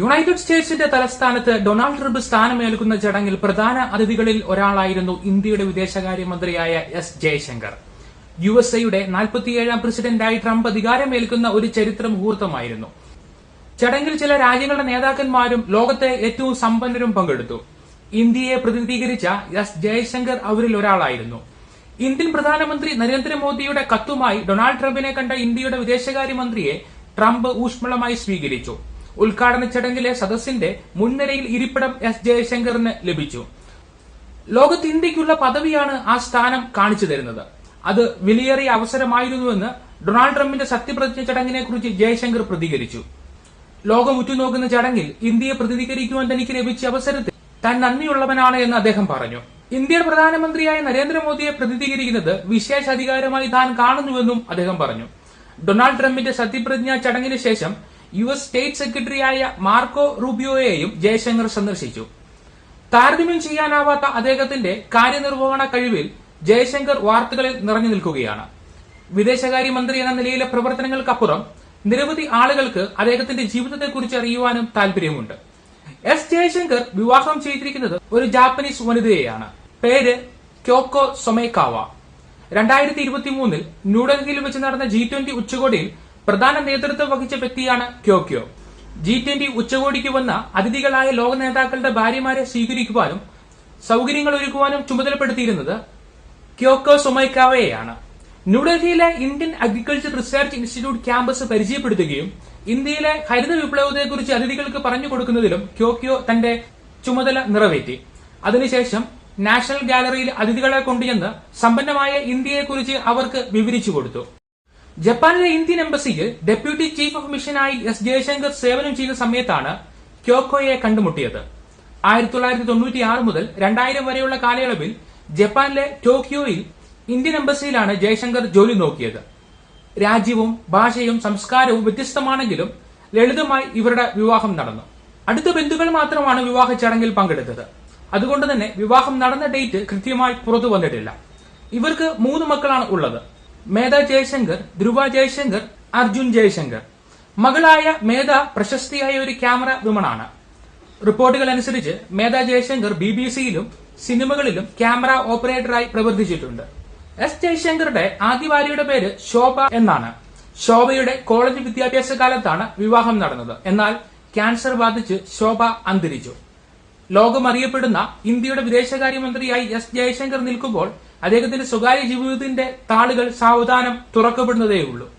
United സ്റ്റേറ്റ്സിന്റെ തലസ്ഥാനത്ത് Donald Trump സ്ഥാനമേൽക്കുന്ന ചടങ്ങിൽ പ്രധാന അതിഥികളിൽ ഒരാളായിരുന്നു ഇന്ത്യയുടെ വിദേശകാര്യമന്ത്രിയായ എസ് ജയശങ്കർ. യു എസ് എയുടെ നാൽപ്പത്തിയേഴാം പ്രസിഡന്റായി ട്രംപ് അധികാരമേൽക്കുന്ന ഒരു ചരിത്ര മുഹൂർത്തമായിരുന്നു. ചടങ്ങിൽ ചില രാജ്യങ്ങളുടെ നേതാക്കന്മാരും ലോകത്തെ ഏറ്റവും സമ്പന്നരും പങ്കെടുത്തു. ഇന്ത്യയെ പ്രതിനിധീകരിച്ച എസ് ജയശങ്കർ അവരിൽ ഒരാളായിരുന്നു. ഇന്ത്യൻ പ്രധാനമന്ത്രി നരേന്ദ്രമോദിയുടെ കത്തുമായി ഡൊണാൾഡ് ട്രംപിനെ കണ്ട ഇന്ത്യയുടെ വിദേശകാര്യമന്ത്രിയെ ട്രംപ് ഊഷ്മളമായി സ്വീകരിച്ചു. ഉദ്ഘാടന ചടങ്ങിലെ സദസ്സിന്റെ മുൻനിരയിൽ ഇരിപ്പിടം എസ് ജയശങ്കറിന് ലഭിച്ചു. ലോകത്ത് ഇന്ത്യക്കുള്ള പദവിയാണ് ആ സ്ഥാനം കാണിച്ചു തരുന്നത്. അത് വിലയേറിയ അവസരമായിരുന്നുവെന്ന് ഡൊണാൾഡ് ട്രംപിന്റെ സത്യപ്രതിജ്ഞ ചടങ്ങിനെ കുറിച്ച് ജയശങ്കർ പ്രതികരിച്ചു. ലോകം ഉറ്റുനോക്കുന്ന ചടങ്ങിൽ ഇന്ത്യയെ പ്രതിനിധീകരിക്കുവാൻ തനിക്ക് ലഭിച്ച അവസരത്തിൽ താൻ നന്ദിയുള്ളവനാണ് എന്ന് അദ്ദേഹം പറഞ്ഞു. ഇന്ത്യയുടെ പ്രധാനമന്ത്രിയായ നരേന്ദ്രമോദിയെ പ്രതിനിധീകരിക്കുന്നത് വിശേഷ അധികാരമായി താൻ കാണുന്നുവെന്നും അദ്ദേഹം പറഞ്ഞു. ഡൊണാൾഡ് ട്രംപിന്റെ സത്യപ്രതിജ്ഞാ ചടങ്ങിന് ശേഷം യു എസ് സ്റ്റേറ്റ് സെക്രട്ടറിയായ മാർക്കോ റൂബിയോയെയും ജയശങ്കർ സന്ദർശിച്ചു. താരതമ്യം ചെയ്യാനാവാത്ത അദ്ദേഹത്തിന്റെ കാര്യനിർവഹണ കഴിവിൽ ജയശങ്കർ വാർത്തകളിൽ നിറഞ്ഞു നിൽക്കുകയാണ്. വിദേശകാര്യമന്ത്രി എന്ന നിലയിലെ പ്രവർത്തനങ്ങൾക്കപ്പുറം നിരവധി ആളുകൾക്ക് അദ്ദേഹത്തിന്റെ ജീവിതത്തെക്കുറിച്ച് അറിയുവാനും താല്പര്യമുണ്ട് എസ് ജയശങ്കർ വിവാഹം ചെയ്തിരിക്കുന്നത് ഒരു ജാപ്പനീസ് വനിതയെയാണ്. പേര് ക്യോക്കോ സൊമേക്കാവ രണ്ടായിരത്തി ഇരുപത്തി മൂന്നിൽ ന്യൂഡൽഹിയിൽ വെച്ച് നടന്ന ജി ട്വന്റി ഉച്ചകോടിയിൽ പ്രധാന നേതൃത്വം വഹിച്ച വ്യക്തിയാണ് ക്യോക്യോ. ജി ട്വന്റി ഉച്ചകോടിക്ക് വന്ന അതിഥികളായ ലോക നേതാക്കളുടെ ഭാര്യമാരെ സ്വീകരിക്കുവാനും സൗകര്യങ്ങൾ ഒരുക്കുവാനും ചുമതലപ്പെടുത്തിയിരുന്നത് ക്യോക്കോ സൊമൈക്കാവയെയാണ് ന്യൂഡൽഹിയിലെ Indian agriculture research institute campus പരിചയപ്പെടുത്തുകയും ഇന്ത്യയിലെ ഹരിത വിപ്ലവത്തെക്കുറിച്ച് അതിഥികൾക്ക് പറഞ്ഞു കൊടുക്കുന്നതിലും ക്യോക്യോ തന്റെ ചുമതല നിറവേറ്റി. അതിനുശേഷം നാഷണൽ ഗാലറിയിൽ അതിഥികളെ കൊണ്ടുചെന്ന് സമ്പന്നമായ ഇന്ത്യയെക്കുറിച്ച് അവർക്ക് വിവരിച്ചു കൊടുത്തു. ജപ്പാനിലെ ഇന്ത്യൻ എംബസിയിൽ ഡെപ്യൂട്ടി ചീഫ് ഓഫ് മിഷനായി എസ് ജയശങ്കർ സേവനം ചെയ്ത സമയത്താണ് ക്യോക്കോയെ കണ്ടുമുട്ടിയത്. ആയിരത്തി തൊള്ളായിരത്തി തൊണ്ണൂറ്റി ആറ് മുതൽ രണ്ടായിരം വരെയുള്ള കാലയളവിൽ ജപ്പാനിലെ ടോക്കിയോയിൽ ഇന്ത്യൻ എംബസിയിലാണ് ജയശങ്കർ ജോലി നോക്കിയത്. രാജ്യവും ഭാഷയും സംസ്കാരവും വ്യത്യസ്തമാണെങ്കിലും ലളിതമായി ഇവരുടെ വിവാഹം നടന്നു. അടുത്ത ബന്ധുക്കൾ മാത്രമാണ് വിവാഹ ചടങ്ങിൽ പങ്കെടുത്തത്. അതുകൊണ്ട് തന്നെ വിവാഹം നടന്ന ഡേറ്റ് കൃത്യമായി പുറത്തു വന്നിട്ടില്ല. ഇവർക്ക് മൂന്ന് മക്കളാണ് ഉള്ളത്. മേധ ജയശങ്കർ ധ്രുവ ജയശങ്കർ അർജുൻ ജയശങ്കർ. മകളായ മേധ പ്രശസ്തിയായ ഒരു ക്യാമറ വിമണാണ്. റിപ്പോർട്ടുകൾ അനുസരിച്ച് മേധ ജയശങ്കർ ബി ബി സിയിലും സിനിമകളിലും ക്യാമറ ഓപ്പറേറ്ററായി പ്രവർത്തിച്ചിട്ടുണ്ട്. എസ് ജയശങ്കറുടെ ആദ്യ ഭാര്യയുടെ പേര് ശോഭ എന്നാണ്. ശോഭയുടെ കോളേജ് വിദ്യാഭ്യാസ കാലത്താണ് വിവാഹം നടന്നത്. എന്നാൽ ക്യാൻസർ ബാധിച്ച് ശോഭ അന്തരിച്ചു. ലോകമറിയപ്പെടുന്ന ഇന്ത്യയുടെ വിദേശകാര്യമന്ത്രിയായി എസ് ജയശങ്കർ നിൽക്കുമ്പോൾ അദ്ദേഹത്തിന്റെ സ്വകാര്യ ജീവിതത്തിന്റെ താളുകൾ സാവധാനം തുറക്കപ്പെടുന്നതേയുള്ളൂ.